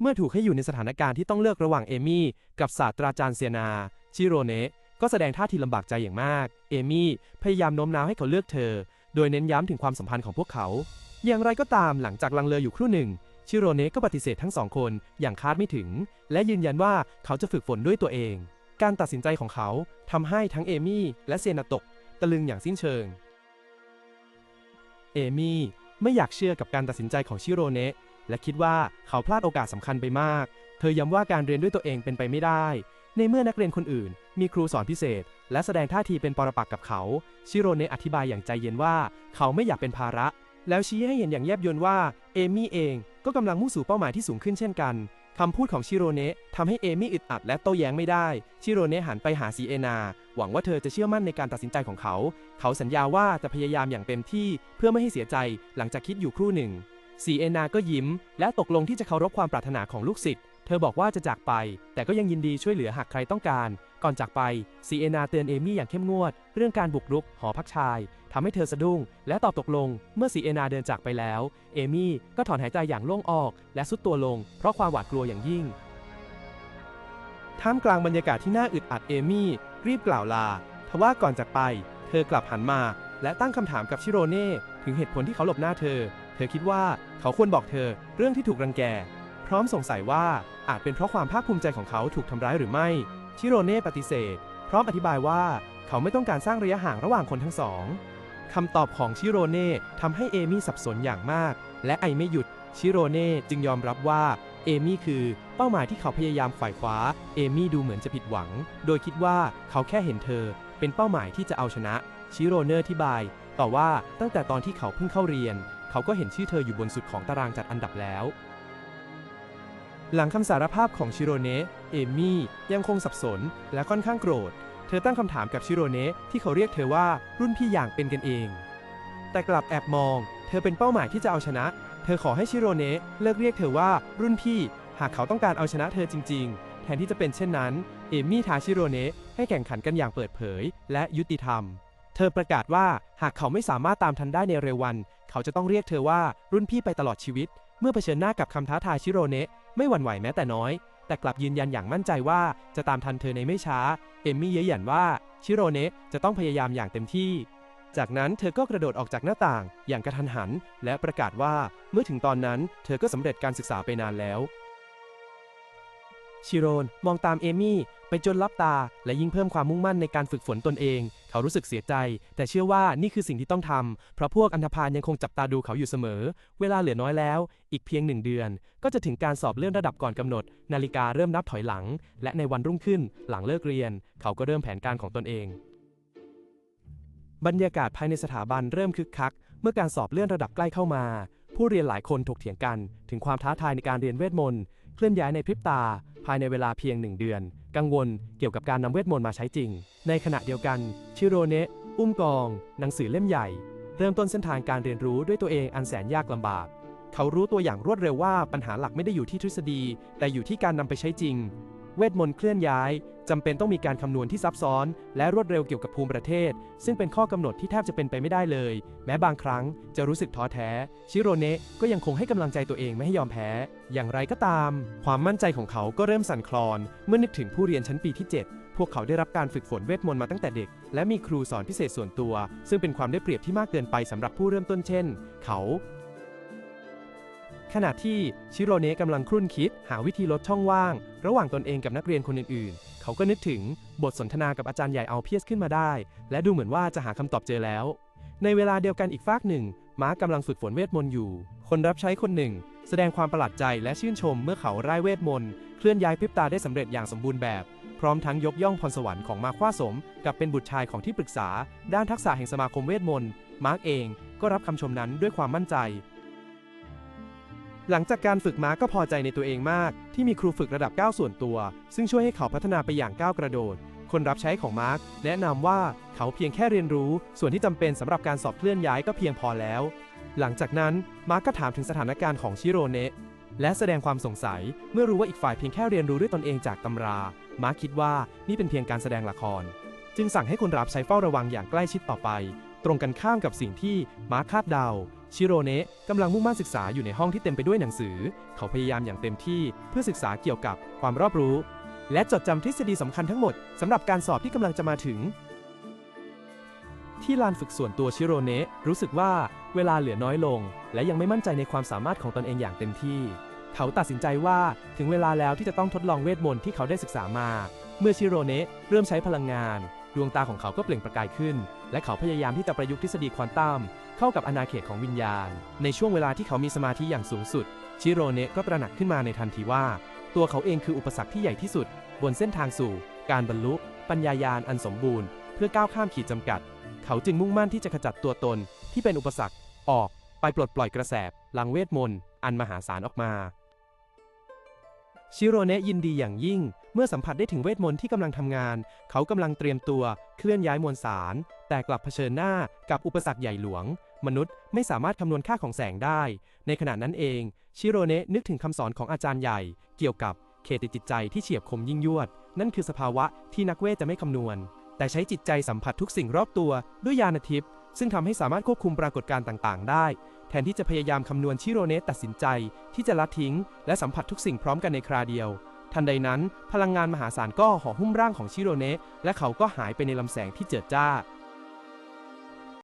เมื่อถูกให้อยู่ในสถานการณ์ที่ต้องเลือกระหว่างเอมี่กับศาสตราจารย์เซียนา ชิโรเนะก็แสดงท่าทีลำบากใจอย่างมาก เอมี่พยายามโน้มน้าวให้เขาเลือกเธอ โดยเน้นย้ำถึงความสัมพันธ์ของพวกเขา อย่างไรก็ตามหลังจากลังเลอยู่ครู่หนึ่ง ชิโรเนะก็ปฏิเสธทั้งสองคนอย่างคาดไม่ถึง และยืนยันว่าเขาจะฝึกฝนด้วยตัวเอง การตัดสินใจของเขาทำให้ทั้งเอมี่และเซนาตกตะลึงอย่างสิ้นเชิง เอมี่ไม่อยากเชื่อกับการตัดสินใจของชิโรเนะ และคิดว่าเขาพลาดโอกาสสำคัญไปมาก เธอย้ำว่าการเรียนด้วยตัวเองเป็นไปไม่ได้ ในเมื่อนักเรียนคนอื่น มีครูสอนพิเศษ และแสดงท่าทีเป็นปรปักษ์กับเขา ชิโรเนะอธิบายอย่างใจเย็นว่า เขาไม่อยากเป็นภาระ แล้วชี้ให้เห็นอย่างแยบยลว่าเอมี่เองก็กำลังมุ่งสู่เป้าหมายที่สูงขึ้นเช่นกันคำพูดของชิโรเนะทำให้เอมี่อึดอัดและโต้แย้งไม่ได้ ชิโรเนะหันไปหาซีเอนา หวังว่าเธอจะเชื่อมั่นในการตัดสินใจของเขา เขาสัญญาว่าจะพยายามอย่างเต็มที่เพื่อไม่ให้เสียใจหลังจากคิดอยู่ครู่หนึ่ง ซีเอนาก็ยิ้ม และตกลงที่จะเคารพความปรารถนาของลูกศิษย์ เธอบอกว่าจะจากไป แต่ก็ยังยินดีช่วยเหลือหากใครต้องการ ก่อนจากไปซีเอนาเตือนเอมี่อย่างเข้มงวด เรื่องการบุกรุกหอพักชายทำให้เธอสะดุ้ง และตอบตกลง เมื่อซีเอนาเดินจากไปแล้ว เอมี่ก็ถอนหายใจอย่างโล่งออก และสุดตัวลง เพราะความหวาดกลัวอย่างยิ่ง ท่ามกลางบรรยากาศที่น่าอึดอัดเอมี่รีบกล่าวลา ทว่าก่อนจากไป เธอกลับหันมา และตั้งคำถามกับชิโรเน่ถึงเหตุผลที่เขาหลบหน้าเธอ เธอคิดว่าเขาควรบอกเธอเรื่องที่ถูกรังแก พร้อมสงสัยว่าอาจเป็นเพราะความภาคภูมิใจของเขาถูกทำร้ายหรือไม่ ชิโรเน่ปฏิเสธ พร้อมอธิบายว่าเขาไม่ต้องการสร้างระยะห่างระหว่างคนทั้งสองคำตอบของชิโรเน่ทำให้เอมี่สับสนอย่างมาก และไอไม่หยุด ชิโรเน่จึงยอมรับว่าเอมี่คือเป้าหมายที่เขาพยายามฝ่ายคว้า เอมี่ดูเหมือนจะผิดหวัง โดยคิดว่าเขาแค่เห็นเธอ เป็นเป้าหมายที่จะเอาชนะ ชิโรเนอร์อธิบาย ต่อว่าตั้งแต่ตอนที่เขาเพิ่งเข้าเรียน เขาก็เห็นชื่อเธออยู่บนสุดของตารางจัดอันดับแล้ว หลังคำสารภาพของชิโรเนะเอมี่ยังคงสับสนและค่อนข้างโกรธ เธอตั้งคำถามกับชิโรเนะที่เขาเรียกเธอว่ารุ่นพี่อย่างเป็นกันเอง แต่กลับแอบมอง เธอเป็นเป้าหมายที่จะเอาชนะ เธอขอให้ชิโรเนะเลิกเรียกเธอว่ารุ่นพี่ หากเขาต้องการเอาชนะเธอจริง ๆ แทนที่จะเป็นเช่นนั้น เอมี่ท้าชิโรเนะให้แข่งขันกันอย่างเปิดเผย และยุติธรรม เธอประกาศว่าหากเขาไม่สามารถตามทันได้ในเร็ววัน เขาจะต้องเรียกเธอว่ารุ่นพี่ไปตลอดชีวิต เมื่อเผชิญหน้ากับคำท้าทายชิโรเนะไม่หวั่นไหวแม้แต่น้อย แต่กลับยืนยันอย่างมั่นใจว่าจะตามทันเธอในไม่ช้า เอมมี่เย้ยหยันว่าชิโรเนะจะต้องพยายามอย่างเต็มที่ จากนั้นเธอก็กระโดดออกจากหน้าต่าง อย่างกระทันหัน และประกาศว่าเมื่อถึงตอนนั้น เธอก็สำเร็จการศึกษาไปนานแล้ว ชิโรนมองตามเอมี่ ไปจนลับตา และยิ่งเพิ่มความมุ่งมั่นในการฝึกฝนตนเอง เขารู้สึกเสียใจ แต่เชื่อว่านี่คือสิ่งที่ต้องทำ เพราะพวกอันธพาลยังคงจับตาดูเขาอยู่เสมอ เวลาเหลือน้อยแล้ว อีกเพียงหนึ่งเดือน ก็จะถึงการสอบเลื่อนระดับก่อนกำหนด นาฬิกาเริ่มนับถอยหลัง และในวันรุ่งขึ้น หลังเลิกเรียน เขาก็เริ่มแผนการของตนเอง บรรยากาศภายในสถาบันเริ่มคึกคัก เมื่อการสอบเลื่อนระดับใกล้เข้ามา ผู้เรียนหลายคนถกเถียงกัน ถึงความท้าทายในการเรียนเวทมนต์ เคลื่อนย้ายในพริบตา ภายในเวลาเพียงหนึ่งเดือน กังวลเกี่ยวกับการนำเวทมนต์มาใช้จริง ในขณะเดียวกัน ชิโรเนะอุ้มกอง หนังสือเล่มใหญ่ เริ่มต้นเส้นทางการเรียนรู้ด้วยตัวเองอันแสนยากลำบาก เขารู้ตัวอย่างรวดเร็วว่าปัญหาหลักไม่ได้อยู่ที่ทฤษฎี แต่อยู่ที่การนำไปใช้จริง เวทมนต์เคลื่อนย้ายจำเป็นต้องมีการคำนวณที่ซับซ้อน และรวดเร็วเกี่ยวกับภูมิประเทศ ซึ่งเป็นข้อกำหนดที่แทบจะเป็นไปไม่ได้เลย แม้บางครั้งจะรู้สึกท้อแท้ ชิโรเนะก็ยังคงให้กำลังใจตัวเองไม่ให้ยอมแพ้ อย่างไรก็ตาม ความมั่นใจของเขาก็เริ่มสั่นคลอน เมื่อนึกถึงผู้เรียนชั้นปีที่ 7 พวกเขาได้รับการฝึกฝนเวทมนต์มาตั้งแต่เด็ก และมีครูสอนพิเศษส่วนตัว ซึ่งเป็นความได้เปรียบที่มากเกินไปสำหรับผู้เริ่มต้นเช่น เขา ขณะที่ชิโรเนะกำลังครุ่นคิด หาวิธีลดช่องว่าง ระหว่างตนเองกับนักเรียนคนอื่นๆ เขาก็นึกถึงบทสนทนากับอาจารย์ใหญ่เอาเพียสขึ้นมาได้ และดูเหมือนว่าจะหาคำตอบเจอแล้ว ในเวลาเดียวกันอีกฟากหนึ่ง ม้ากำลังฝึกฝนเวทมนต์อยู่ คนรับใช้คนหนึ่ง แสดงความประหลาดใจและชื่นชมเมื่อเขาไร้เวทมนต์เคลื่อนย้ายพริบตาได้สำเร็จอย่างสมบูรณ์แบบ พร้อมทั้งยกย่องพรสวรรค์ของมาคว้าสม กับเป็นบุตรชายของที่ปรึกษา ด้านทักษะแห่งสมาคมเวทมนต์มาร์กเองก็รับคำชมนั้นด้วยความมั่นใจ หลังจากการฝึกม้าก็พอใจในตัวเองมาก ที่มีครูฝึกระดับ9ส่วนตัว ซึ่งช่วยให้เขาพัฒนาไปอย่างก้าวกระโดด คนรับใช้ของมาร์กแนะนำว่าเขาเพียงแค่เรียนรู้ ส่วนที่จำเป็นสำหรับการสอบเคลื่อนย้ายก็เพียงพอแล้ว หลังจากนั้นมาร์กก็ถามถึงสถานการณ์ของชิโรเนะและแสดงความสงสัยเมื่อรู้ว่าอีกฝ่ายเพียงแค่เรียนรู้ด้วยตนเองจากตำรา มาร์กคิดว่านี่เป็นเพียงการแสดงละคร จึงสั่งให้คนรับใช้เฝ้าระวังอย่างใกล้ชิดต่อไป ตรงกันข้ามกับสิ่งที่มาร์คคาดเดา ชิโรเนะกำลังมุ่งมั่นศึกษาอยู่ในห้องที่เต็มไปด้วยหนังสือ เขาพยายามอย่างเต็มที่เพื่อศึกษาเกี่ยวกับความรอบรู้ และจดจำทฤษฎีสำคัญทั้งหมดสำหรับการสอบที่กำลังจะมาถึง ที่ลานฝึกส่วนตัวชิโรเนะรู้สึกว่าเวลาเหลือน้อยลง และยังไม่มั่นใจในความสามารถของตนเองอย่างเต็มที่ เขาตัดสินใจว่าถึงเวลาแล้วที่จะต้องทดลองเวทมนต์ที่เขาได้ศึกษามา เมื่อชิโรเนะเริ่มใช้พลังงาน ดวงตาของเขาก็เปล่งประกายขึ้น และเขาพยายามที่จะประยุกต์ทฤษฎีควอนตัมเข้ากับอาณาเขตของวิญญาณ ในช่วงเวลาที่เขามีสมาธิอย่างสูงสุด ชิโรเนะก็ตระหนักขึ้นมาในทันทีว่า ตัวเขาเองคืออุปสรรคที่ใหญ่ที่สุด บนเส้นทางสู่ การบรรลุ ปัญญายาณอันสมบูรณ์ เพื่อก้าวข้ามขีดจำกัด เขาจึงมุ่งมั่นที่จะขจัดตัวตน ที่เป็นอุปสรรค ออก ไปปลดปล่อยกระแสลังเวทมนต์อันมหาศาลออกมาชิโรเนะยินดีอย่างยิ่ง เมื่อสัมผัสได้ถึงเวทมนต์ที่กำลังทำงาน เขากำลังเตรียมตัวเคลื่อนย้ายมวลสาร แต่กลับเผชิญหน้ากับอุปสรรคใหญ่หลวง มนุษย์ไม่สามารถคำนวณค่าของแสงได้ ในขณะนั้นเอง ชิโรเนะนึกถึงคำสอนของอาจารย์ใหญ่ เกี่ยวกับเขตจิตใจที่เฉียบคมยิ่งยวด นั่นคือสภาวะที่นักเวทจะไม่คำนวณ แต่ใช้จิตใจสัมผัสทุกสิ่งรอบตัวด้วยญาณทิพย์ซึ่งทำให้สามารถควบคุมปรากฏการณ์ต่าง ๆ ได้ แทนที่จะพยายามคำนวณชิโรเนะตัดสินใจ ที่จะละทิ้ง และสัมผัสทุกสิ่งพร้อมกันในคราเดียว ทันใดนั้น พลังงานมหาศาลก็ห่อหุ้มร่างของชิโรเนะและเขาก็หายไปในลำแสงที่เจิดจ้า